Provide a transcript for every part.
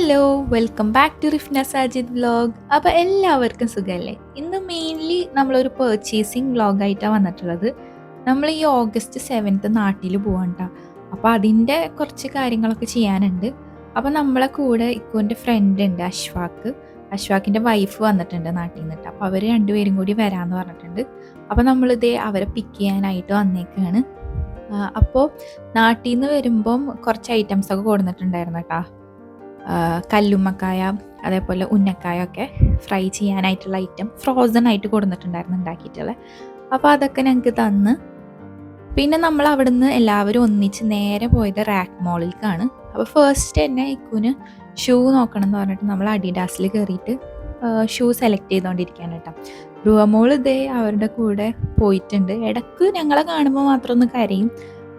Hello welcome back to Rifna Sajid vlog അപ്പോൾ എല്ലാവർക്കും സുഖമല്ലേ ഇന്ന് മെയിൻലി നമ്മളൊരു പേർച്ചേസിങ് വ്ലോഗായിട്ടാണ് വന്നിട്ടുള്ളത്. നമ്മൾ ഈ ഓഗസ്റ്റ് സെവൻത്ത് നാട്ടിൽ പോകണ്ട അപ്പോൾ അതിന്റെ കുറച്ച് കാര്യങ്ങളൊക്കെ ചെയ്യാനുണ്ട്. അപ്പോൾ നമ്മളെ കൂടെ ഇക്കോന്റെ ഫ്രണ്ട് ഉണ്ട് അശ്വാക്ക്. അശ്വാക്കിന്റെ വൈഫ് വന്നിട്ടുണ്ട് നാട്ടിൽ നിന്നിട്ട്. അപ്പോൾ അവർ രണ്ടുപേരും കൂടി വരാമെന്ന് പറഞ്ഞിട്ടുണ്ട്. അപ്പോൾ നമ്മളിതേ അവരെ പിക്ക് ചെയ്യാനായിട്ട് വന്നേക്കാണ്. അപ്പോൾ നാട്ടിൽ നിന്ന് വരുമ്പം കുറച്ച് ഐറ്റംസ് ഒക്കെ കൊടുത്തിട്ടുണ്ടായിരുന്നു കേട്ടോ. കല്ലുമ്മക്കായ അതേപോലെ ഉന്നക്കായ ഒക്കെ ഫ്രൈ ചെയ്യാനായിട്ടുള്ള ഐറ്റം ഫ്രോസൺ ആയിട്ട് കൊടുത്തിട്ടുണ്ടായിരുന്നു ഉണ്ടാക്കിയിട്ടുള്ളത്. അപ്പോൾ അതൊക്കെ ഞങ്ങൾക്ക് തന്ന്. പിന്നെ നമ്മൾ അവിടുന്ന് എല്ലാവരും ഒന്നിച്ച് നേരെ പോയത് റാക്ക് മോളിലേക്കാണ് അപ്പോൾ ഫസ്റ്റ് തന്നെ ഇക്കുന് ഷൂ നോക്കണം എന്ന് പറഞ്ഞിട്ട് നമ്മൾ അഡിഡാസിൽ കയറിയിട്ട് ഷൂ സെലക്ട് ചെയ്തുകൊണ്ടിരിക്കുകയാണ് കേട്ടോ. റുവമോൾ ഇതേ അവരുടെ കൂടെ പോയിട്ടുണ്ട്. ഇടയ്ക്ക് ഞങ്ങളെ കാണുമ്പോൾ മാത്രം ഒന്ന് കരയും.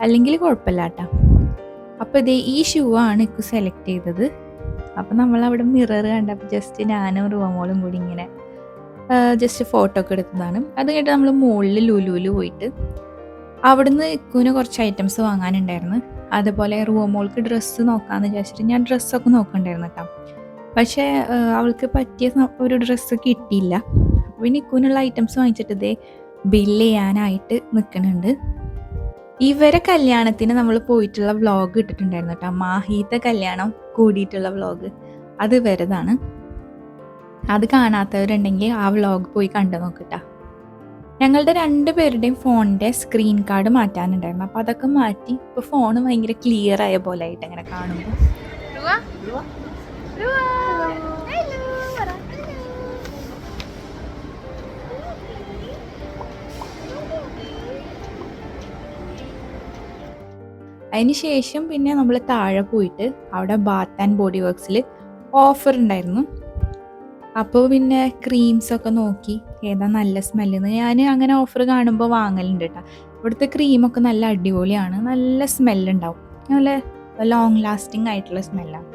അല്ലെങ്കിൽ കുഴപ്പമില്ല കേട്ടോ. അപ്പോൾ ഇതേ ഈ ഷൂ ആണ് ഇക്കു സെലക്ട് ചെയ്തത്. അപ്പം നമ്മൾ അവിടെ മിറർ കണ്ടപ്പോൾ ജസ്റ്റ് ഞാനും റൂമോളും കൂടി ഇങ്ങനെ ജസ്റ്റ് ഫോട്ടോ ഒക്കെ എടുത്തതാണ് അത് കഴിഞ്ഞിട്ട് നമ്മൾ മുകളിൽ ലുലുവിൽ പോയിട്ട് അവിടുന്ന് ഇക്കുവിന് കുറച്ച് ഐറ്റംസ് വാങ്ങാനുണ്ടായിരുന്നു. അതുപോലെ റൂമോൾക്ക് ഡ്രസ്സ് നോക്കാമെന്ന് വിചാരിച്ചിട്ട് ഞാൻ ഡ്രസ്സൊക്കെ നോക്കണ്ടായിരുന്നു കേട്ടോ. പക്ഷേ അവൾക്ക് പറ്റിയ ഒരു ഡ്രസ്സ് കിട്ടിയില്ല. പിന്നെ ഇക്കുവിനുള്ള ഐറ്റംസ് വാങ്ങിച്ചിട്ട് ഇതേ ബില്ല് ചെയ്യാനായിട്ട് നിൽക്കുന്നുണ്ട് ഇവരെ കല്യാണത്തിന് നമ്മൾ പോയിട്ടുള്ള വ്ളോഗ് ഇട്ടിട്ടുണ്ടായിരുന്നു കേട്ടോ. മാഹീത്തെ കല്യാണം കൂടിയിട്ടുള്ള വ്ളോഗ് അത് ഇവരതാണ് അത് കാണാത്തവരുണ്ടെങ്കിൽ ആ വ്ളോഗ് പോയി കണ്ടു നോക്കട്ടാ ഞങ്ങളുടെ രണ്ട് പേരുടെയും ഫോണിന്റെ സ്ക്രീൻ കാർഡ് മാറ്റാനുണ്ടായിരുന്നു. അപ്പോൾ അതൊക്കെ മാറ്റി ഇപ്പോൾ ഫോൺ ഭയങ്കര ക്ലിയർ ആയ പോലെ ആയിട്ട് അങ്ങനെ കാണുമ്പോൾ ശേഷം പിന്നെ നമ്മൾ താഴെ പോയിട്ട് അവിടെ ബാത്ത് ആൻഡ് ബോഡി വർക്ക്സിൽ ഓഫർ ഉണ്ടായിരുന്നു. അപ്പോൾ പിന്നെ ക്രീംസ് ഒക്കെ നോക്കി ഏതാ നല്ല സ്മെല്ലെന്ന് ഞാൻ അങ്ങനെ ഓഫർ കാണുമ്പോൾ വാങ്ങലുണ്ട് കേട്ടോ ഇവിടുത്തെ ക്രീമൊക്കെ നല്ല അടിപൊളിയാണ് നല്ല സ്മെല്ലുണ്ടാവും നല്ല ലോങ് ലാസ്റ്റിംഗ് ആയിട്ടുള്ള സ്മെല്ലാണ്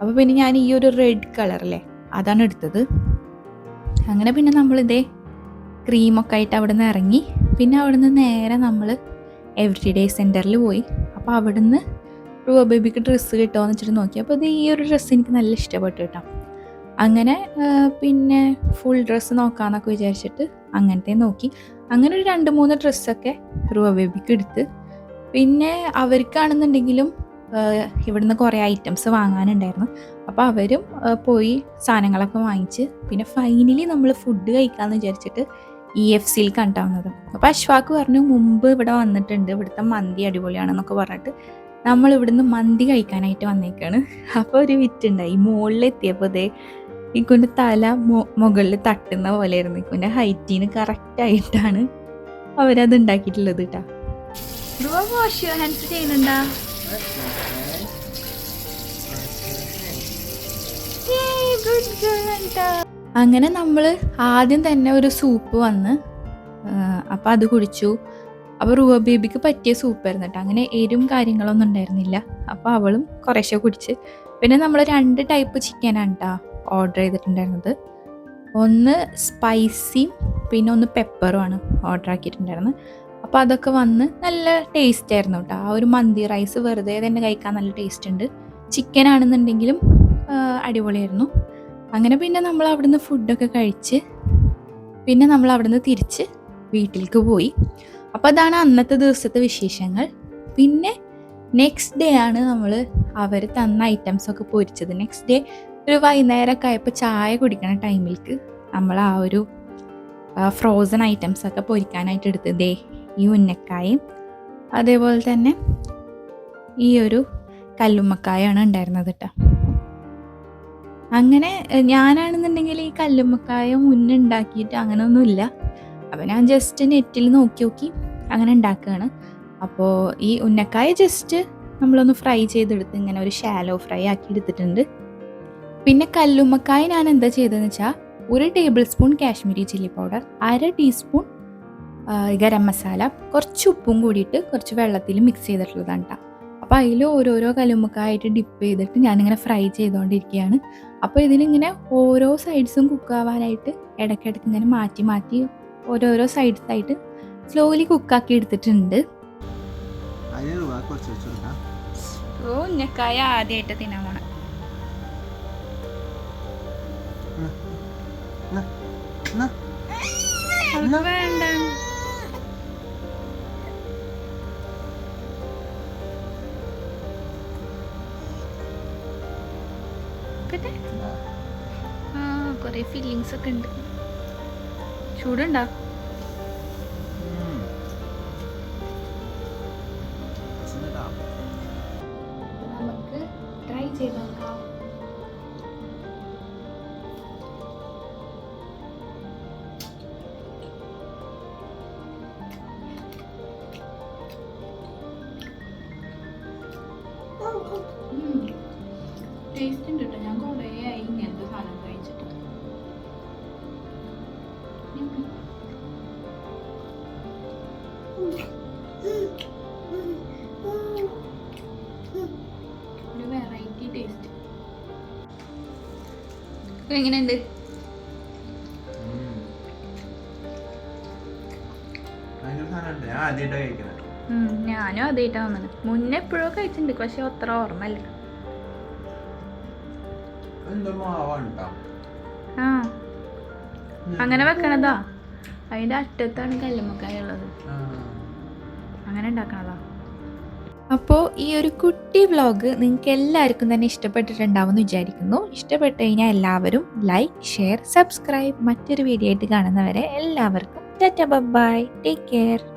അപ്പോൾ പിന്നെ ഞാൻ ഈ ഒരു റെഡ് കളറല്ലേ അതാണ് എടുത്തത്. അങ്ങനെ പിന്നെ നമ്മളിതേ ക്രീമൊക്കെ ആയിട്ട് അവിടെ നിന്ന് ഇറങ്ങി. പിന്നെ അവിടെ നിന്ന് നേരെ നമ്മൾ എവറി ഡേ സെന്ററിൽ പോയി. അപ്പോൾ അവിടുന്ന് റൂബ ബേബിക്ക് ഡ്രസ്സ് കിട്ടുമോ എന്ന് വെച്ചിട്ട് നോക്കി. അപ്പോൾ ഇത് ഈ ഒരു ഡ്രസ്സ് എനിക്ക് നല്ല ഇഷ്ടപ്പെട്ടു കേട്ടോ. അങ്ങനെ പിന്നെ ഫുൾ ഡ്രസ്സ് നോക്കാമെന്നൊക്കെ വിചാരിച്ചിട്ട് അങ്ങനത്തെ നോക്കി. അങ്ങനെ ഒരു രണ്ട് മൂന്ന് ഡ്രസ്സൊക്കെ റൂബ ബേബിക്ക് എടുത്ത്. പിന്നെ അവർക്കാണെന്നുണ്ടെങ്കിലും ഇവിടുന്ന് കുറേ ഐറ്റംസ് വാങ്ങാനുണ്ടായിരുന്നു. അപ്പോൾ അവരും പോയി സാധനങ്ങളൊക്കെ വാങ്ങിച്ച്. പിന്നെ ഫൈനലി നമ്മൾ ഫുഡ് കഴിക്കാമെന്ന് വിചാരിച്ചിട്ട് ഇ എഫ് സിയിൽ കണ്ടാവുന്നത്. അപ്പോൾ അശ്വാക്ക് പറഞ്ഞു മുമ്പ് ഇവിടെ വന്നിട്ടുണ്ട്. ഇവിടുത്തെ മന്തി അടിപൊളിയാണെന്നൊക്കെ പറഞ്ഞിട്ട് നമ്മൾ ഇവിടുന്ന് മന്തി കഴിക്കാനായിട്ട് വന്നേക്കാണ്. അപ്പോൾ ഒരു വിറ്റുണ്ടായി മുകളിലെത്തിയപ്പോൾ ദേ ഇക്കുന്റെ തല മുകളിൽ തട്ടുന്ന പോലെ പോലെയായിരുന്നു ഇക്കുന്റെ ഹൈറ്റീന് കറക്റ്റായിട്ടാണ് അവരത് ഉണ്ടാക്കിയിട്ടുള്ളത് കേട്ടോ വാഷ് ഹാൻഡ്സ് ചെയ്യുന്നുണ്ടാ? അങ്ങനെ നമ്മൾ ആദ്യം തന്നെ ഒരു സൂപ്പ് വന്ന് അപ്പം അത് കുടിച്ചു. അപ്പോൾ റൂവ ബേബിക്ക് പറ്റിയ സൂപ്പായിരുന്നു കേട്ടോ. അങ്ങനെ എരും കാര്യങ്ങളൊന്നും ഉണ്ടായിരുന്നില്ല. അപ്പോൾ അവളും കുറേശ്ശെ കുടിച്ച്. പിന്നെ നമ്മൾ രണ്ട് ടൈപ്പ് ചിക്കനാണ് കേട്ടോ ഓർഡർ ചെയ്തിട്ടുണ്ടായിരുന്നത്. ഒന്ന് സ്പൈസിയും പിന്നെ ഒന്ന് പെപ്പറുമാണ് ഓർഡർ ആക്കിയിട്ടുണ്ടായിരുന്നത് അപ്പോൾ അതൊക്കെ വന്ന് നല്ല ടേസ്റ്റ് ആയിരുന്നു കേട്ടോ ആ ഒരു മന്തി റൈസ് വെറുതെ തന്നെ കഴിക്കാൻ നല്ല ടേസ്റ്റ് ഉണ്ട്. ചിക്കൻ ആണെന്നുണ്ടെങ്കിലും അടിപൊളിയായിരുന്നു. അങ്ങനെ പിന്നെ നമ്മൾ അവിടുന്ന് ഫുഡൊക്കെ കഴിച്ച് പിന്നെ നമ്മൾ അവിടുന്ന് തിരിച്ച് വീട്ടിലേക്ക് പോയി. അപ്പോൾ അതാണ് അന്നത്തെ ദിവസത്തെ വിശേഷങ്ങൾ. പിന്നെ നെക്സ്റ്റ് ഡേ ആണ് നമ്മൾ അവർ തന്ന ഐറ്റംസ് ഒക്കെ പൊരിച്ചത്. നെക്സ്റ്റ് ഡേ ഒരു വൈകുന്നേരമൊക്കെ ആയപ്പോൾ ചായ കുടിക്കണ ടൈമിലേക്ക് നമ്മൾ ആ ഒരു ഫ്രോസൺ ഐറ്റംസ് ഒക്കെ പൊരിക്കാനായിട്ട് എടുത്ത് ദേ ഈ ഉന്നക്കായും അതേപോലെ തന്നെ ഈ ഒരു കല്ലുമ്മക്കായാണ് ഉണ്ടായിരുന്നത് കേട്ടോ അങ്ങനെ ഞാനാണെന്നുണ്ടെങ്കിൽ ഈ കല്ലുമ്മക്കായ മുന്നുണ്ടാക്കിയിട്ട് അങ്ങനെ അങ്ങനെയൊന്നുമില്ല അപ്പോൾ ഞാൻ ജസ്റ്റ് നെറ്റിൽ നോക്കി നോക്കി അങ്ങനെ ഉണ്ടാക്കുകയാണ്. അപ്പോൾ ഈ ഉന്നക്കായ ജസ്റ്റ് നമ്മളൊന്ന് ഫ്രൈ ചെയ്തെടുത്ത് ഇങ്ങനെ ഒരു ഷാലോ ഫ്രൈ ആക്കി എടുത്തിട്ടുണ്ട്. പിന്നെ കല്ലുമ്മക്കായ ഞാൻ എന്താ ചെയ്തതെന്ന് വെച്ചാൽ ഒരു tablespoon Kashmiri chilli powder അര ടീസ്പൂൺ ഗരം മസാല കുറച്ച് ഉപ്പും കൂടിയിട്ട് കുറച്ച് വെള്ളത്തിൽ മിക്സ് ചെയ്തിട്ടുള്ളതാണ് കേട്ടോ അപ്പോൾ അതിൽ ഓരോരോ കലുമുക്കായിട്ട് ഡിപ്പ് ചെയ്തിട്ട് ഞാനിങ്ങനെ ഫ്രൈ ചെയ്തുകൊണ്ടിരിക്കുകയാണ് അപ്പോൾ ഇതിലിങ്ങനെ ഓരോ സൈഡ്സും കുക്കാവാനായിട്ട് ഇടയ്ക്കിടയ്ക്ക് ഇങ്ങനെ മാറ്റി മാറ്റി ഓരോരോ സൈഡ്സായിട്ട് സ്ലോലി കുക്കാക്കി എടുത്തിട്ടുണ്ട് ഓ ഉന്നക്കായ ആദ്യമായിട്ട് തിന്നാൻ പോണം പിന്നെ ആ കുറെ ഫീലിങ്സ് ഒക്കെ ഉണ്ട്. ചൂടുണ്ടോ? നമുക്ക് ട്രൈ ചെയ്ത് നോക്കാം. ടേസ്റ്റ് ഉണ്ട് കേട്ടോ ഞാൻ കുറേ ആയി ഇങ്ങനത്തെ സാധനം കഴിച്ചിട്ട്. ഒരു വെറൈറ്റി ടേസ്റ്റ് എങ്ങനെയുണ്ട്? ഞാനും അതേട്ടാ വന്നത്. മുന്നേ എപ്പോഴോ കഴിച്ചിട്ടുണ്ട്. പക്ഷെ അത്ര ഓർമ്മയില്ല. ആ. അങ്ങനെ വെക്കണതാ. അതിന്റെ അറ്റത്താണ് കല്ലുമ്മക്കായ ഉള്ളത്. അങ്ങനെ ഉണ്ടാക്കണതാ. അപ്പോൾ ഈ ഒരു കുട്ടി വ്ലോഗ് നിങ്ങൾക്ക് എല്ലാവർക്കും തന്നെ ഇഷ്ടപ്പെട്ടിട്ടുണ്ടാവും എന്ന് വിചാരിക്കുന്നു. ഇഷ്ടപ്പെട്ട് കഴിഞ്ഞാൽ എല്ലാവരും ലൈക്ക് ഷെയർ സബ്സ്ക്രൈബ് മറ്റൊരു വീഡിയോ ആയിട്ട് കാണുന്നവരെ എല്ലാവർക്കും ടാറ്റ ബൈ ടേക്ക് കെയർ